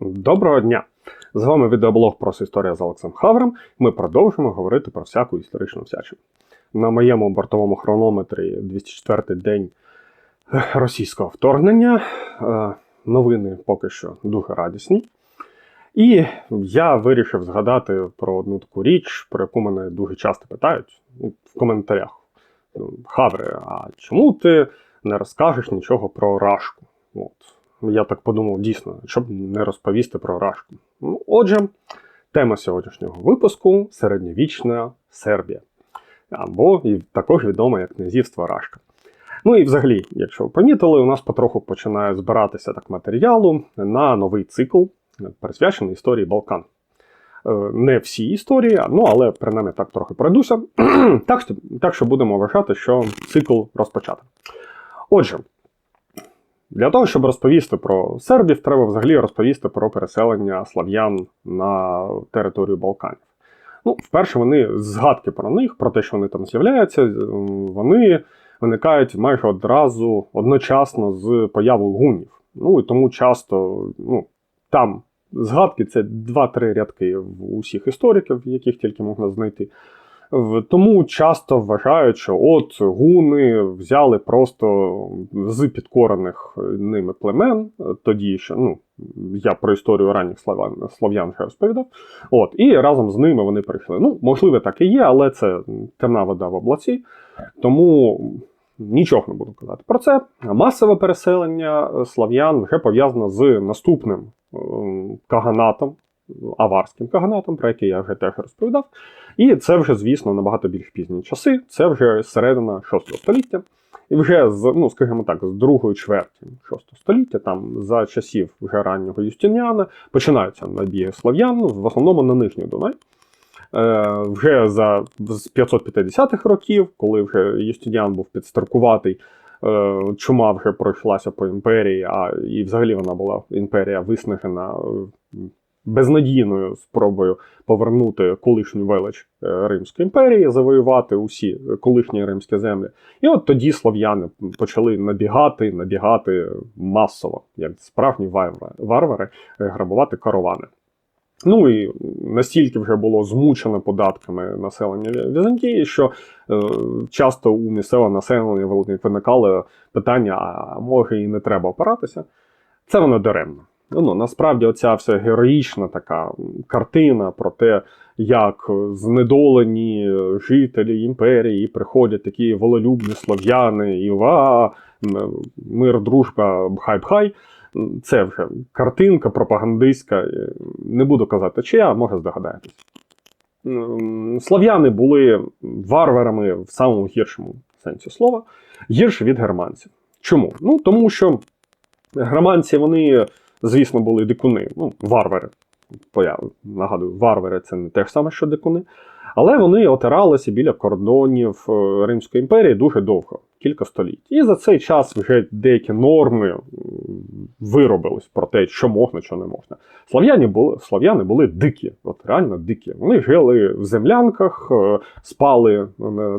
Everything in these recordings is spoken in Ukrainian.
Доброго дня! З вами відеоблог про історія з Олексом Хавром. Ми продовжимо говорити про всяку історичну всячину. На моєму бортовому хронометрі 204 й день російського вторгнення. Е, Новини поки що дуже радісні. І я вирішив згадати про одну таку річ, про яку мене дуже часто питають в коментарях. Ну, Хавре, а чому ти не розкажеш нічого про Рашку? От. Я так подумав, дійсно, щоб не розповісти про Рашку. Ну, отже, тема сьогоднішнього випуску середньовічна Сербія. Або і також відома як князівство Рашка. Ну і взагалі, якщо ви помітили, у нас потроху починає збиратися так матеріалу на новий цикл, присвячений історії Балкан. Е, Не всі історії, ну але принаймні так трохи пройдуся. так, так що будемо вважати, що цикл розпочати. Отже, для того, щоб розповісти про сербів, треба взагалі розповісти про переселення слав'ян на територію Балканів. Ну, вперше вони згадки про них, про те, що вони там з'являються, вони виникають майже одразу одночасно з появою гунів. Ну і тому часто ну, там згадки це 2-3 рядки в усіх істориків, яких тільки можна знайти. Тому часто вважають, що от гуни взяли просто з підкорених ними племен, е, тоді ще, ну, я про історію ранніх славян, слов'ян вже розповідав. От, і разом з ними вони прийшли. Ну, можливо, так і є, але це темна вода в облаці. Тому нічого не буду казати про це. Масове переселення е, слав'ян вже пов'язано з наступним е, каганатом, аварським каганатом, про який я вже теж розповідав. І це вже, звісно, набагато більш пізні часи. Це вже середина 6 століття. І вже з, ну, скажімо так, з другої чверті 6 століття, там за часів вже раннього Юстиніана, починаються набіги слов'ян, в основному на Нижній Дунай. Е, вже за з 550-х років, коли вже Юстиніан був підстаркуватий, е, чума вже пройшлася по імперії, а і взагалі вона була імперія виснажена безнадійною спробою повернути колишню велич е, Римської імперії, завоювати усі колишні римські землі. І от тоді слов'яни почали набігати, набігати масово, як справжні варвари, е, грабувати каравани. Ну і настільки вже було змучено податками населення Візантії, що е, часто у місцевого населення виникали питання: а може і не треба опиратися. Це воно даремно. Ну, насправді, оця вся героїчна така картина про те, як знедолені жителі імперії приходять такі волелюбні слов'яни, і ва, мир, дружба, бхай-бхай. Це вже картинка пропагандистська. Не буду казати, чия, може здогадаєтесь. Слов'яни були варварами в самому гіршому сенсі слова, гірше від германців. Чому? Ну, тому що германці, вони, звісно, були дикуни, ну, варвари. Бо нагадую, варвари це не те ж саме, що дикуни. Але вони отиралися біля кордонів е, Римської імперії дуже довго, кілька століть. І за цей час вже деякі норми виробились про те, що можна, що не можна. Слов'яни були, слов'яни були дикі, от реально дикі. Вони жили в землянках, е, спали е,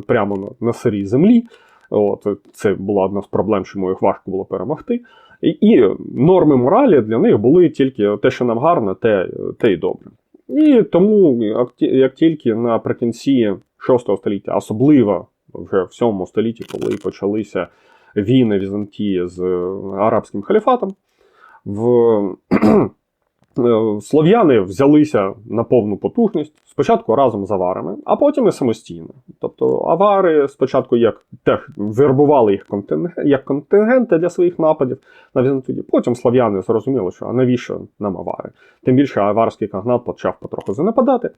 прямо на сирій землі. От, це була одна з проблем, чому їх важко було перемогти. І, норми моралі для них були тільки те, що нам гарно, те, те й добре. І тому, як тільки наприкінці 6 століття, особливо вже в 7 столітті, коли почалися війни Візантії з арабським халіфатом, в слов'яни взялися на повну потужність спочатку разом з аварами, а потім і самостійно. Тобто авари спочатку як теж вербували їх як контингенти для своїх нападів на Візантію. Потім слов'яни зрозуміли, що а навіщо нам авари? Тим більше аварський кагнат почав потроху занепадати.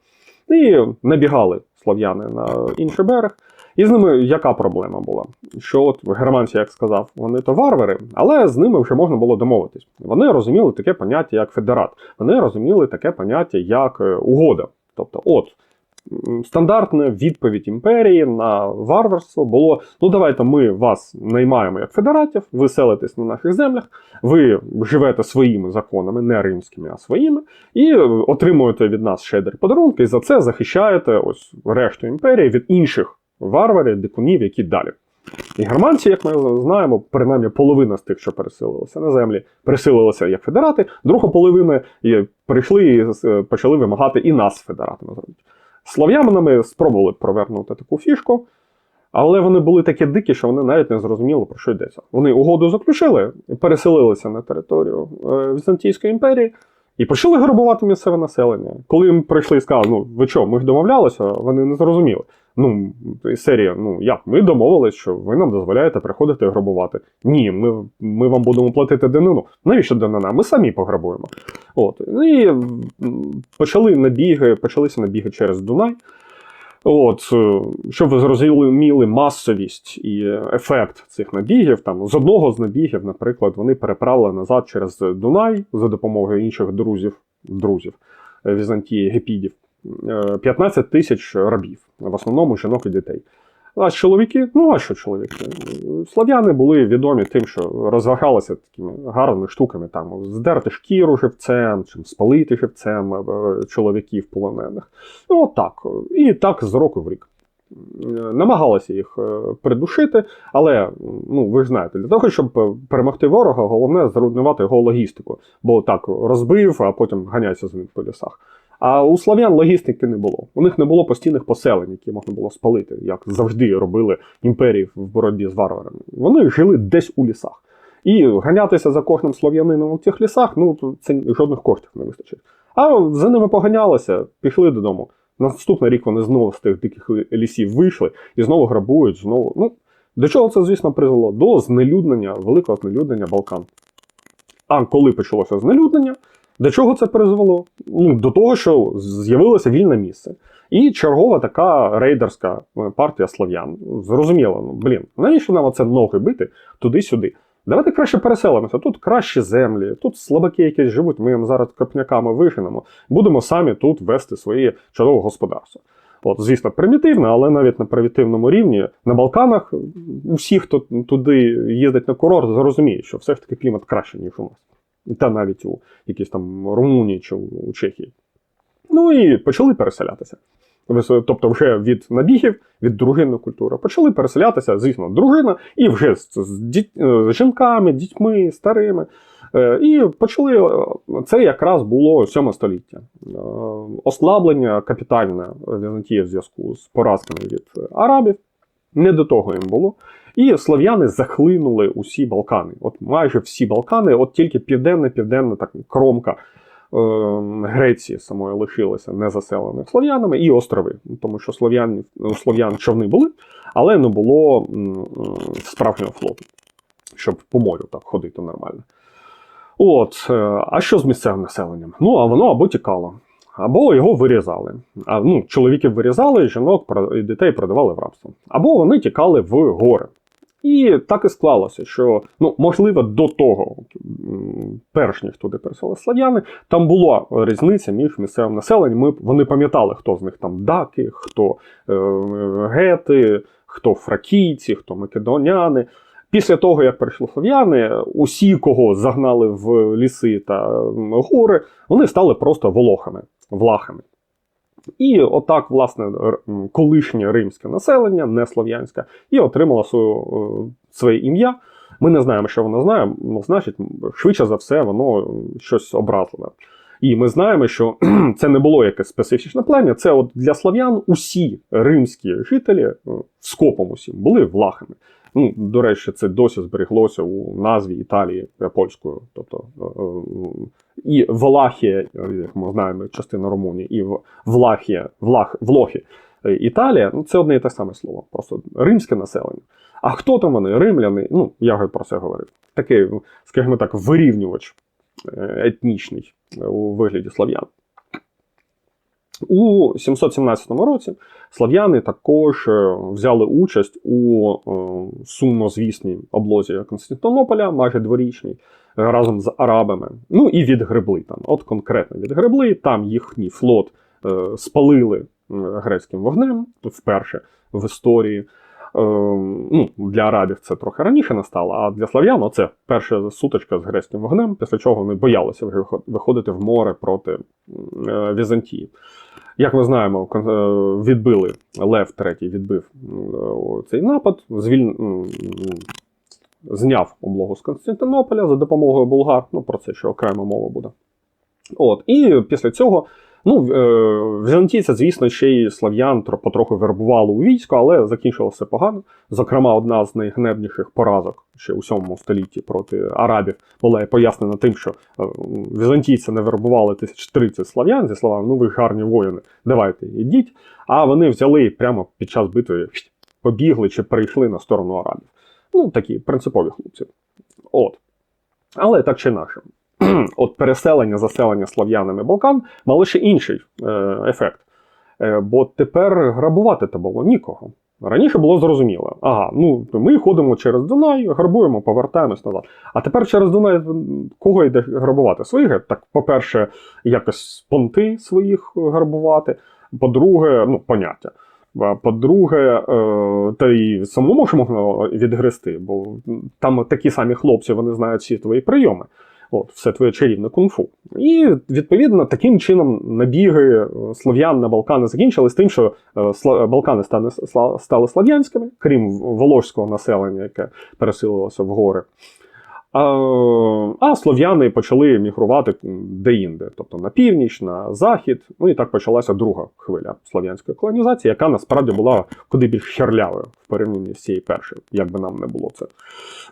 І набігали слов'яни на інший берег. І з ними яка проблема була? Що от германці, як сказав, вони то варвари, але з ними вже можна було домовитись. Вони розуміли таке поняття, як федерат. Вони розуміли таке поняття, як е, угода. Тобто, от стандартна відповідь імперії на варварство було: ну давайте ми вас наймаємо як федератів, ви селитесь на наших землях, ви живете своїми законами, не римськими, а своїми, і е, отримуєте від нас щедрі подарунки, і за це захищаєте ось решту імперії від інших варварів, дикунів, які далі. І германці, як ми знаємо, принаймні половина з тих, що переселилися на землі, переселилися як федерати, друга половина прийшли і е, почали вимагати і нас федератами зробити. Слов'янами спробували провернути таку фішку, але вони були такі дикі, що вони навіть не зрозуміли, про що йдеться. Вони угоду заключили, переселилися на територію е, Візантійської імперії і почали грабувати місцеве населення. Коли їм прийшли і сказали, ну ви що, ми ж домовлялися, вони не зрозуміли. Ну, серія, ну як, ми домовились, що ви нам дозволяєте приходити і грабувати. Ні, ми ми вам будемо платити данину. Навіщо данина? Ми самі пограбуємо. От. І почали набіги, почалися набіги через Дунай. От, е, Щоб ви зрозуміли масовість і ефект цих набігів, там з одного з набігів, наприклад, вони переправили назад через Дунай за допомогою інших друзів, друзів е, Візантії, гепідів, 15 е, тисяч рабів, в основному жінок і дітей. А чоловіки, ну а що чоловіки? Слов'яни були відомі тим, що розвагалися такими гарними штуками, там здерти шкіру живцем, спалити живцем е, чоловіків полонених. Ну, от так. І так з року в рік. Намагалися їх е, придушити, але ну ви ж знаєте, для того, щоб перемогти ворога, головне зруйнувати його логістику, бо так розбив, а потім ганяйся з ним по лісах. А у слов'ян логістики не було. У них не було постійних поселень, які можна було спалити, як завжди робили імперії в боротьбі з варварами. Вони жили десь у лісах. І ганятися за кожним слов'янином у цих лісах, ну це жодних коштів не вистачить. А за ними поганялися, пішли додому. Наступний рік вони знову з тих диких лісів вийшли і знову грабують, знову. Ну, До чого це, звісно, призвело? До знелюднення, великого знелюднення Балкан. А коли почалося знелюднення, до чого це призвело? Ну, До того, що з'явилося вільне місце. І чергова така рейдерська е, партія слов'ян. Зрозуміло, ну блін, навіщо нам оце ноги бити туди-сюди? Давайте краще переселимося. Тут кращі землі, тут слабаки якісь живуть, ми їм зараз копняками виженемо. Будемо самі тут вести своє чудове господарство. От, звісно, примітивно, але навіть на примітивному рівні на Балканах усі, хто туди їздить на курорт, зрозуміють, що все ж таки клімат краще, ніж у нас та навіть у якійсь там Румунії чи у Чехії. Ну і почали переселятися. Тобто, вже від набігів, від дружинної культури почали переселятися, звісно, дружина, і вже з, з, діт... Е, з жінками, дітьми, старими. Е, і почали е, це якраз було 7 століття. Ослаблення капітальне Візантії в зв'язку з поразками від арабів. Не до того їм було. І слов'яни захлинули усі Балкани. От майже всі Балкани, от тільки південна-південна так кромка е, Греції самої лишилася незаселеними слов'янами і острови. Тому що слов'ян, слов'ян човни були, але не було справжнього флоту, щоб по морю так ходити нормально. От, е, А що з місцевим населенням? Ну, а воно або тікало або його вирізали. А, ну, Чоловіків вирізали, жінок і дітей продавали в рабство. Або вони тікали в гори. І так і склалося, що ну, можливо до того, перш ніж туди переселили слав'яни, там була різниця між місцевим населенням. Ми, Вони пам'ятали, хто з них там даки, хто е, гети, хто фракійці, хто македоняни. Після того, як прийшли слов'яни, усі, кого загнали в ліси та гори, вони стали просто волохами влахами. І отак, власне, колишнє римське населення, не слов'янське, і отримало свою, е, своє ім'я. Ми не знаємо, що воно знає, ну, значить, швидше за все, воно щось образливе. І ми знаємо, що це не було якесь специфічне плем'я. Це от для слов'ян усі римські жителі е, скопом усім були влахами. Ну, До речі, це досі збереглося у назві Італії польською. Тобто і Валахія, як ми знаємо, частина Румунії, і Влахія, Влах, Влохи. Е, Італія ну це одне і те саме слово, просто римське населення. А хто там вони? Римляни? Ну, я про це говорив. Такий, скажімо так, вирівнювач е, етнічний е, у вигляді слав'ян. У 717 році слав'яни також взяли участь у сумнозвісній облозі Константинополя, майже дворічній разом з арабами. Ну і відгребли там. От конкретно відгребли. Там їхній флот е, спалили е, грецьким вогнем вперше в історії. Е, ну, Для арабів це трохи раніше настало, а для слав'ян це перша сутичка з грецьким вогнем, після чого вони боялися виходити в море проти е, Візантії. Як ми знаємо, е, відбили Лев III відбив цей напад, звіль... зняв облогу з Константинополя за допомогою болгар. Ну, про це ще окрема мова буде. От, і після цього, ну, е, візантійця, звісно, ще й слав'ян потроху вербували у військо, але закінчилося погано. Зокрема, одна з найганебніших поразок ще у 7 столітті проти арабів була пояснена тим, що е, візантійці не вербували 1030 слав'ян зі словами, ну ви гарні воїни, давайте ідіть. А вони взяли прямо під час битви побігли чи перейшли на сторону арабів. Ну, такі принципові хлопці. От. Але так чи інакше. От переселення, заселення слав'янами Балкан мало ще інший е, ефект. Е, бо тепер грабувати то було нікого. Раніше було зрозуміло, ага, ну ми ходимо через Дунай, грабуємо, повертаємось назад. А тепер через Дунай кого йде грабувати? Своїх? Так, по-перше, якось понти своїх грабувати. По-друге, ну, поняття. По-друге, е, та й самому ж можна відгрести, бо там такі самі хлопці, вони знають всі твої прийоми. От, все твоє чарівне кунг-фу. І відповідно таким чином набіги е, слов'ян на Балкани закінчились тим, що е, Балкани стане, стали слов'янськими, крім волошського населення, яке пересилилося в гори. А, а слов'яни почали мігрувати де-інде, тобто на північ, на захід. Ну і так почалася друга хвиля слов'янської колонізації, яка насправді була куди більш херлявою в порівнянні з цією першою, як би нам не було це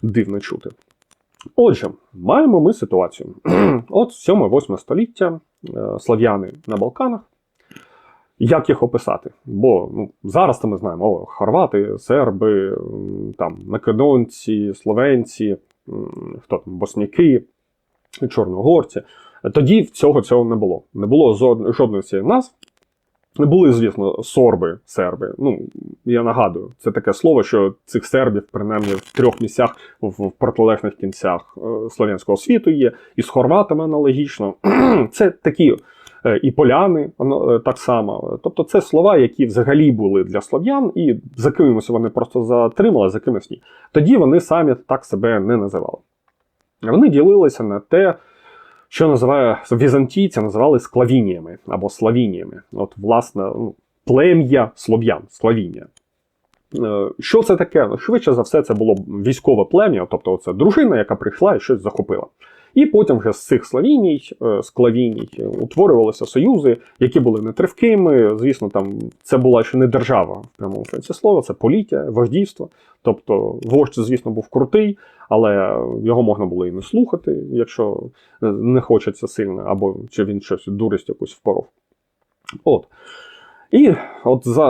дивно чути. Отже, маємо ми ситуацію. От 7-8 століття е, слов'яни на Балканах. Як їх описати? Бо ну, зараз то ми знаємо о, хорвати, серби, там, македонці, словенці, хто там, босняки, чорногорці. Тоді цього цього не було. Не було жодної цієї назв. Були, звісно, сорби, серби. Ну, я нагадую, це таке слово, що цих сербів, принаймні, в трьох місцях в протилежних кінцях е, слов'янського світу є, і з хорватами аналогічно. Це такі е, і поляни е, так само. Тобто це слова, які взагалі були для слов'ян, і за кимось вони просто затримали, за кимось ні. Тоді вони самі так себе не називали. Вони ділилися на те, що називає візантійці називали склавініями або славініями. От, власне, ну, плем'я слов'ян, славінія. Е, Що це таке? Ну, швидше за все, це було військове плем'я, тобто це дружина, яка прийшла і щось захопила. І потім вже з цих славіній, е, склавіній е, утворювалися союзи, які були нетривкими. Звісно, там це була ще не держава в прямому сенсі слова, це поліття, вождівство. Тобто вождь, звісно, був крутий, але його можна було і не слухати, якщо е, не хочеться сильно, або чи він щось дурість якусь впоров. От. І от за,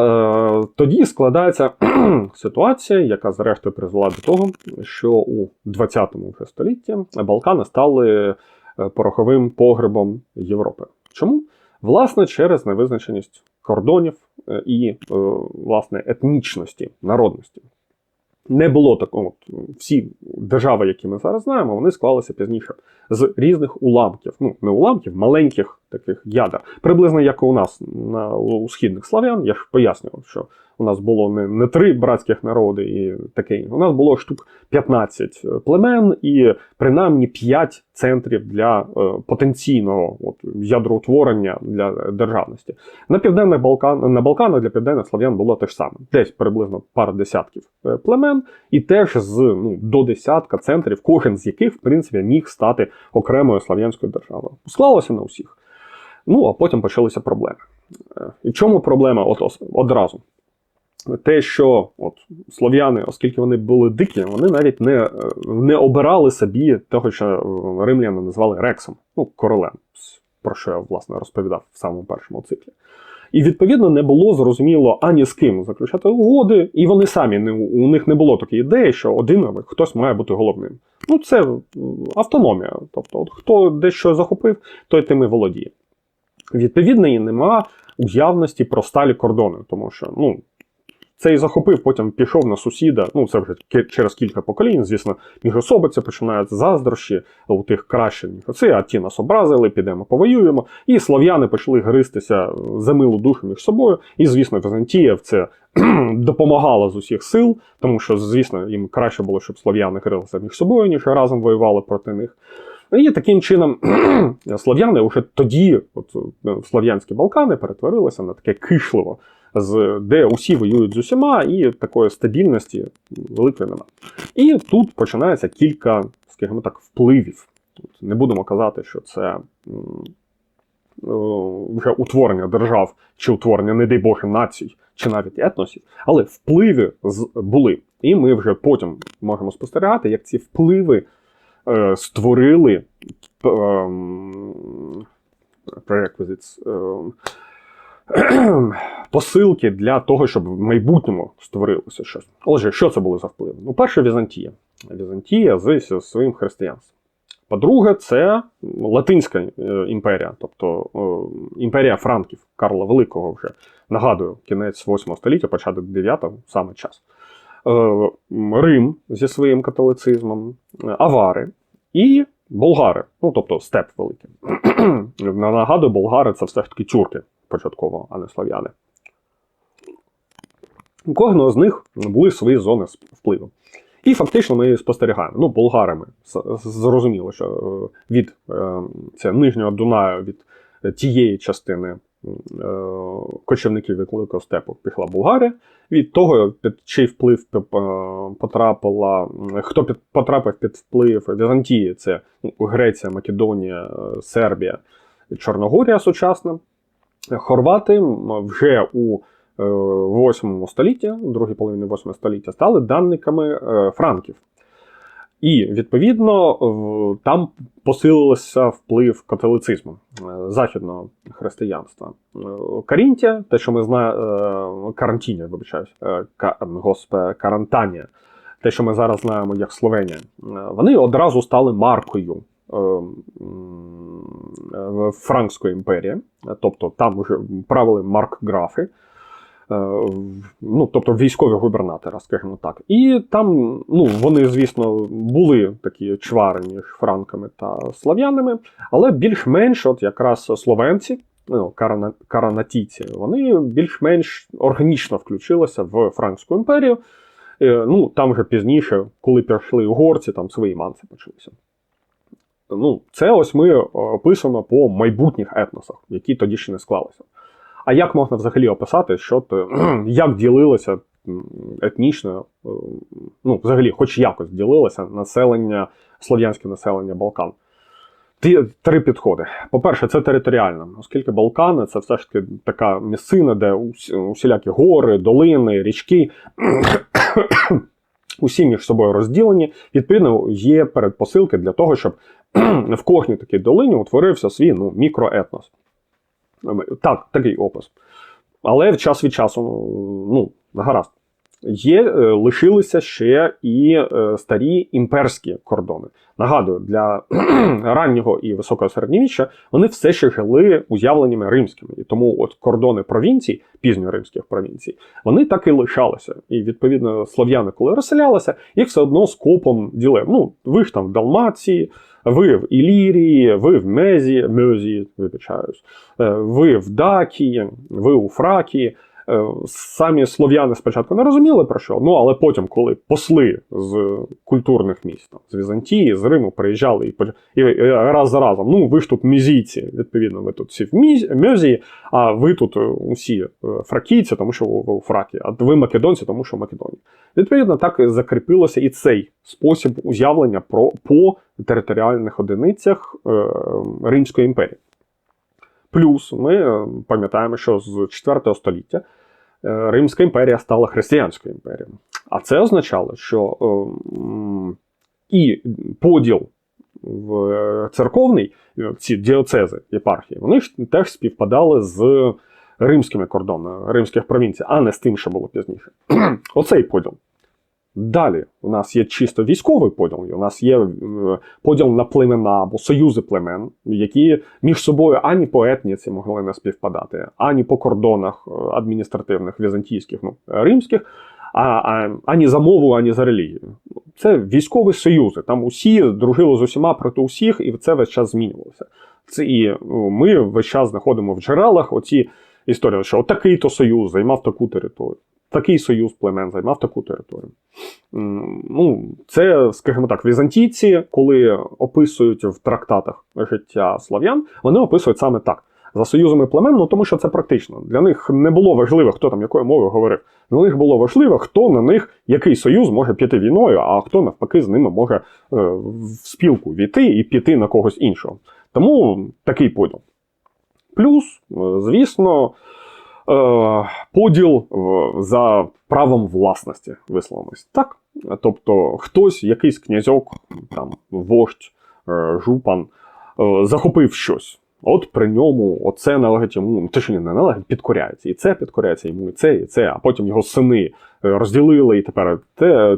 е, тоді складається ситуація, яка зрештою призвела до того, що у 20 вже столітті Балкани стали е, пороховим погребом Європи. Чому? Власне, через невизначеність кордонів е, і власне етнічності, народності. Не було такого. Всі держави, які ми зараз знаємо, вони склалися пізніше з різних уламків. Ну, не уламків, маленьких таких ядер. Приблизно як у нас на, у східних слав'ян, я ж пояснював, що у нас було не, не три братських народи і таке. У нас було штук 15 племен і принаймні 5 центрів для е, потенційного от, ядроутворення для державності. На південних Балкан, на Балканах для південних слав'ян було те ж саме. Десь приблизно пара десятків е, племен, і теж з ну, до десятка центрів, кожен з яких, в принципі, міг стати окремою слав'янською державою. Склалося на усіх. Ну, а потім почалися проблеми. Е, І в чому проблема от, одразу? Те, що от, слов'яни, оскільки вони були дикі, вони навіть не, не обирали собі того, що е, римляни назвали рексом, ну, королем, про що я власне розповідав в самому першому циклі. І відповідно не було зрозуміло ані з ким заключати угоди, і вони самі не у них не було такої ідеї, що один хтось має бути головним. Ну, це автономія. Тобто, от хто дещо захопив, той тим і володіє. Відповідно, і нема уявності про сталі кордони, тому що ну, цей захопив, потім пішов на сусіда. Ну, це вже через кілька поколінь, звісно, міжособиці починаються заздрощі у тих краще, ніж оці, а ті нас образили, підемо повоюємо. І слов'яни почали гристися за милу душу між собою. І, звісно, Візантія в це допомагала з усіх сил, тому що, звісно, їм краще було, щоб слов'яни грилися між собою, ніж разом воювали проти них. І таким чином слов'яни вже тоді, от, в Слов'янські Балкани, перетворилися на таке кишливо, з, де усі воюють з усіма, і такої стабільності великої немає. І тут починається кілька, скажімо так, впливів. Не будемо казати, що це вже утворення держав чи утворення, не дай Боже, націй, чи навіть етносів, але впливи були. І ми вже потім можемо спостерігати, як ці впливи е, створили е, prerequisites, е, посилки для того, щоб в майбутньому створилося щось. Отже, що це були за впливи? Ну, перше, Візантія. Візантія з своїм християнством. По-друге, це Латинська е, імперія, тобто імперія Франків Карла Великого вже нагадую, кінець 8 століття, початок 9 саме час. Е, Рим зі своїм католицизмом, авари і болгари, ну тобто степ великий. Нагадую, болгари це все ж таки тюрки початково, а не слав'яни. У кожного з них були свої зони впливу. І фактично ми спостерігаємо. Ну, болгарами зрозуміло, що е, від е, це нижнього Дунаю, від тієї частини е, кочівників Великого степу пішла Болгарія. Від того, під чий вплив потрапила, хто під, потрапив під вплив Візантії, це ну, Греція, Македонія, Сербія, Чорногорія сучасна. Хорвати вже у 8 столітті, другій половині 8 століття, стали данниками е, франків. І, відповідно, там посилився вплив католицизму е, західного християнства. Е, Карінтія, те, що ми знаємо, Карантінія, вибачаюсь, Карантанія, те, що ми зараз знаємо як Словенія, вони одразу стали маркою Франкської імперії, тобто там вже правили маркграфи. Е, ну, тобто військові губернатора, скажімо так. І там ну, вони, звісно, були такі чвари між франками та слав'янами, але більш-менш, от якраз словенці, ну, каранатійці, вони більш-менш органічно включилися в Франкську імперію. Е, ну, Там вже пізніше, коли пішли угорці, там свої манси почалися. Ну, Це ось ми описуємо по майбутніх етносах, які тоді ще не склалися. А як можна взагалі описати, що то, як ділилося етнічно, е, ну, взагалі, хоч якось ділилося населення, слов'янське населення Балкан? Три підходи. По-перше, це територіально, оскільки Балкани це все ж таки така місцина, де усілякі гори, долини, річки. Усі між собою розділені, відповідно, є передпосилки для того, щоб в кожній такій долині утворився свій ну, мікроетнос. Так, такий опис. Але в час від часу, ну, гаразд. Є, е, лишилися ще і е, старі імперські кордони. Нагадую, для раннього і високого середньовіччя вони все ще жили уявленнями римськими. І тому от кордони провінцій, пізньоримських провінцій, вони так і лишалися. І відповідно слов'яни, коли розселялися, їх все одно скопом ділив. Ну, ви ж там в Далмації, ви в Ілірії, ви в Мезі, Мезі, вибачаюсь, е, ви в Дакії, ви у Фракії. Е, самі слов'яни спочатку не розуміли про що, ну але потім, коли посли з культурних міст, з Візантії, з Риму приїжджали і і раз за разом, ну ви ж тут мізійці, відповідно, ви тут всі в Мезії, а ви тут е, усі фракійці, тому що ви у Фракі, а ви македонці, тому що Македонії. Відповідно, так і закріпилося і цей спосіб уявлення про по територіальних одиницях е, Римської імперії. Плюс ми е, пам'ятаємо, що з 4 століття е, Римська імперія стала християнською імперією. А це означало, що і поділ в церковний, ці діоцези єпархії, вони ж теж співпадали з римськими кордонами римських провінцій, а не з тим, що було пізніше. Оцей поділ. Далі у нас є чисто військовий поділ, у нас є е, поділ на племена або союзи племен, які між собою ані по етніці могли не співпадати, ані по кордонах е, адміністративних, візантійських, ну, римських, а, а, ані за мову, ані за релігію. Це військові союзи. Там усі дружили з усіма проти усіх, і це весь час змінювалося. Це і ну, ми весь час знаходимо в джерелах оці історії, що такий-то союз займав таку територію. Такий союз племен займав таку територію. Ну, це, скажімо так, візантійці, коли описують в трактатах життя слав'ян, вони описують саме так. За союзами племен, ну тому що це практично. Для них не було важливо, хто там якою мовою говорив. Для них було важливо, хто на них, який союз може піти війною, а хто навпаки з ними може е, в спілку війти і піти на когось іншого. Тому такий поділ. Плюс, е, звісно, поділ за правом власності висловимось. Так? Тобто хтось, якийсь князьок, там, вождь, е, жупан, е, захопив щось. От при ньому оце належить йому, ну, точніше, не належить, підкоряється. І це підкоряється йому, і це, і це. А потім його сини е, розділили, і тепер те,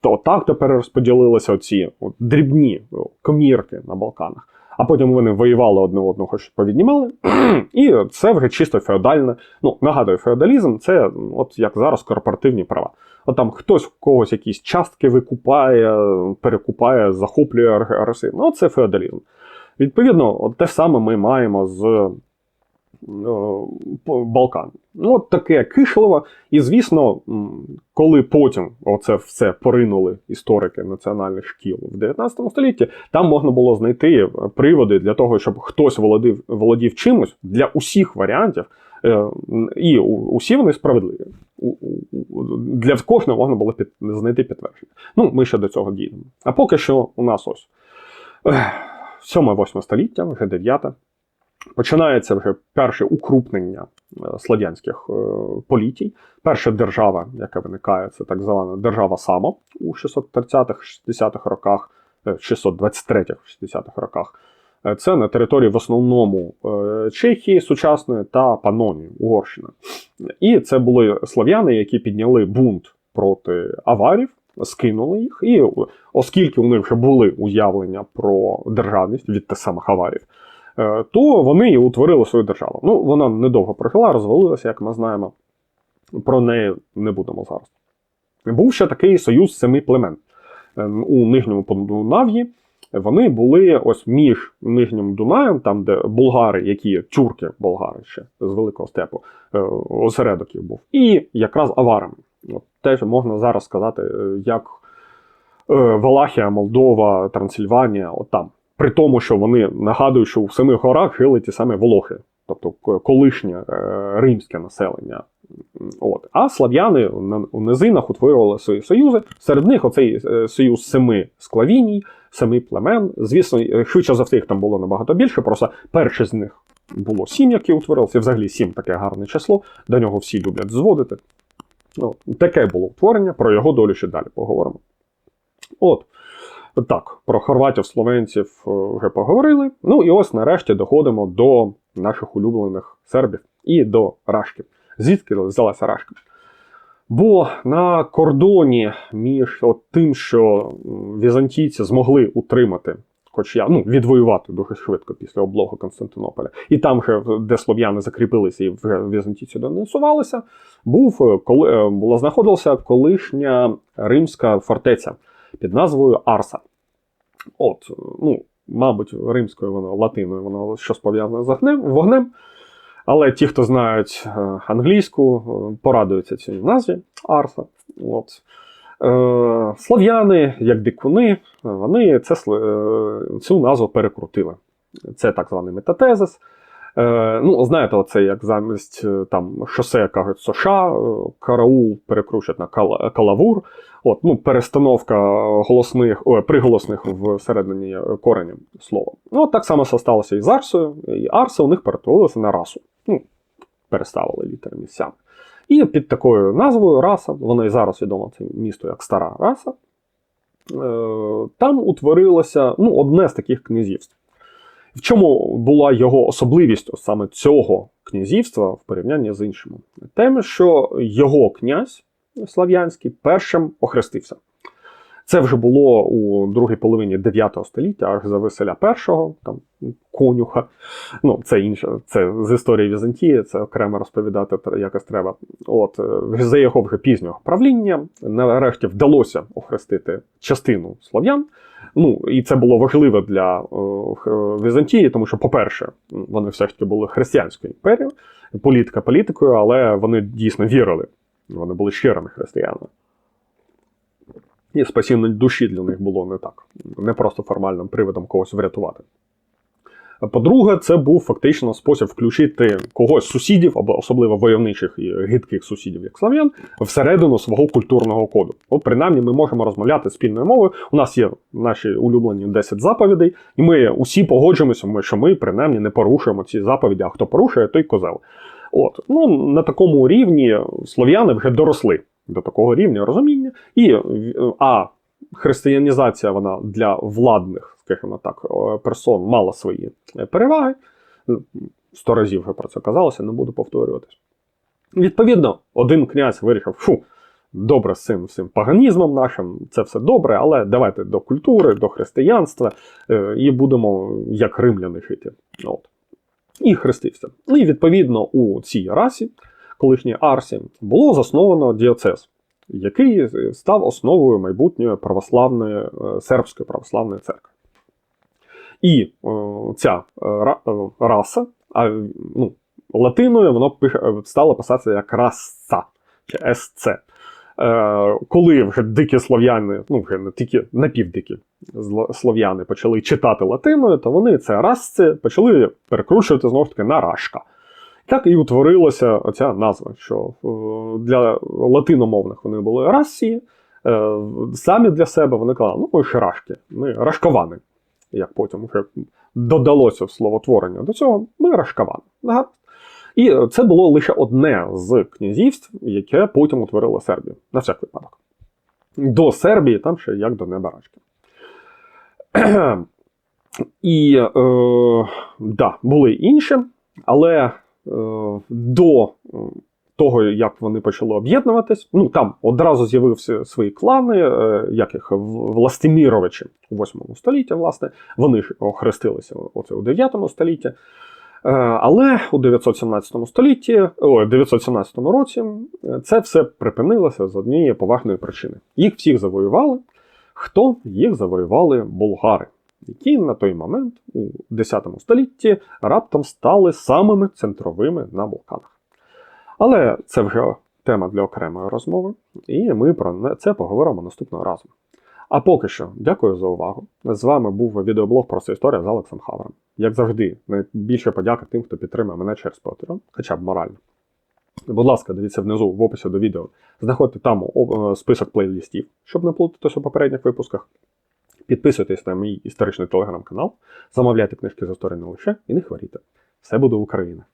то так тепер розподілилися оці от, дрібні комірки на Балканах. А потім вони воювали одне одного, щось повіднімали. І це вже чисто феодальне. Ну, нагадую, феодалізм це от як зараз корпоративні права. От там хтось в когось якісь частки викупає, перекупає, захоплює ар- Ну, це феодалізм. Відповідно, от те саме ми маємо з Балкан. Ну, от таке кишливо. І, звісно, коли потім оце все поринули історики національних шкіл в 19 столітті, там можна було знайти е, приводи для того, щоб хтось володів, володів чимось для усіх варіантів. Е, І усі вони справедливі. Для кожного можна було під, знайти підтвердження. Ну, ми ще до цього дійдемо. А поки що у нас ось 7-8 століття, вже 9. Починається вже перше укрупнення е, слов'янських е, політій. Перша держава, яка виникає, це так звана держава Само у 630-х-60-х роках, е, 623-60-х роках. Е, Це на території в основному е, Чехії сучасної та Панонії, Угорщина. І це були слов'яни, які підняли бунт проти аварів, скинули їх. І оскільки у них вже були уявлення про державність від тих самих аварів, е, то вони і утворили свою державу. Ну, вона недовго прожила, розвалилася, як ми знаємо. Про неї не будемо зараз. Був ще такий союз семи племен Е, у Нижньому Подунав'ї. Вони були ось між Нижнім Дунаєм, там, де булгари, які тюрки болгари ще з Великого степу, е, осередок їх був, і якраз аварами. От теж можна зараз сказати, е, як е, Валахія, Молдова, Трансильванія, от там. При тому, що вони нагадують, що в самих горах жили ті самі волохи, тобто колишнє е, римське населення. От. А слав'яни у низинах утворювали свої союзи. Серед них оцей е, союз семи склавіній, семи племен. Звісно, е, швидше за все їх там було набагато більше. Просто перше з них було сім, які утворилися. Взагалі сім таке гарне число. До нього всі люблять зводити. От. Таке було утворення, про його долю ще далі поговоримо. От. Так, про хорватів, словенців е, вже поговорили. Ну і ось нарешті доходимо до наших улюблених сербів і до рашків. Звідки взялася рашка? Бо на кордоні між от тим, що візантійці змогли утримати, хоч я ну, відвоювати дуже швидко після облогу Константинополя, і там, вже, де слов'яни закріпилися і вже візантійці донесувалися, був е, коли е, була знаходилася колишня римська фортеця під назвою Арса. От, е, ну, мабуть, римською воно латиною, воно щось пов'язане з огнем, вогнем. Але ті, хто знають е, англійську, е, порадуються цій назві Арса. От. Слов'яни, як дикуни, вони це, цю назву перекрутили. Це так званий метатезис. Е, ну, знаєте, оце як замість е, там шосе кажуть соша, е, караул перекручують на кала- калавур. От, ну, перестановка голосних, о, приголосних всередині е, слова. Ну, так само це сталося і з Арсою. І Арса у них перетворилася на расу. Ну, переставили літери місцями. І під такою назвою раса, воно і зараз відомо це місто як стара раса. Там утворилося ну, одне з таких князівств. В чому була його особливість саме цього князівства в порівнянні з іншими? Тим, що його князь слав'янський першим охрестився. Це вже було у другій половині 9 століття, аж за Василя І, там конюха. Ну, це інше, це з історії Візантії, це окремо розповідати якось треба. От е, за його вже пізнього правління нарешті вдалося охрестити частину слов'ян. Ну, і це було важливо для е, Візантії, тому що, по-перше, вони все ж таки були християнською імперією, політика політикою, але вони дійсно вірили Вони були щирими християнами. І спасіння душі для них було не так, не просто формальним приводом когось врятувати. По-друге, це був фактично спосіб включити когось з сусідів, або особливо войовничих і гидких сусідів, як слав'ян, всередину свого культурного коду. От принаймні ми можемо розмовляти спільною мовою. У нас є наші улюблені 10 заповідей, і ми усі погоджуємося, що ми принаймні не порушуємо ці заповіді, а хто порушує, той козел. От ну на такому рівні слов'яни вже доросли до такого рівня розуміння, і а християнізація вона для владних, скажімо так, е, персон мала свої е, переваги. Сто разів вже про це казалося, не буду повторюватись. Відповідно, один князь вирішив, фу, добре з цим всім паганізмом нашим, це все добре, але давайте до культури, до християнства е, і будемо як римляни жити. От. І хрестився. І відповідно у цій расі, колишній Арсі, було засновано діоцез, який став основою майбутньої православної е, сербської православної церкви. І о, ця е, е, раса, а ну, латиною воно стало писатися як раса чи СЦ. Е, коли вже дикі слов'яни, ну вже не тільки напівдикі слов'яни почали читати латиною, то вони це расце почали перекручувати знову ж таки на рашка. Так і утворилася оця назва, що для латиномовних вони були расії, е, самі для себе вони казали, ну ми ширашки, ми рашковани, як потім вже додалося в словотворення до цього, ми рашковани. Ага. І це було лише одне з князівств, яке потім утворило Сербію. На всяк випадок. До Сербії там ще як до небарачки. І е, да, були інші, але е, до того, як вони почали об'єднуватись, ну там одразу з'явився свої клани, е, як їх Властиміровичі у 8 столітті, власне, вони ж охрестилися оце у 9 столітті. Е, але у 917 столітті, о, 917 році це все припинилося з однієї поважної причини. Їх всіх завоювали. Хто їх завоювали болгари, які на той момент у 10 столітті раптом стали самими центровими на Балканах. Але це вже тема для окремої розмови, і ми про це поговоримо наступного разу. А поки що, дякую за увагу. З вами був відеоблог про це історія з Алексом Хавром. Як завжди, найбільше подяка тим, хто підтримує мене через Patreon, хоча б морально. Будь ласка, дивіться внизу в описі до відео. Знаходьте там список плейлістів, щоб не плутатися у попередніх випусках. Підписуйтесь на мій історичний телеграм-канал, замовляйте книжки з історії не лише і не хворійте. Все буде Україна!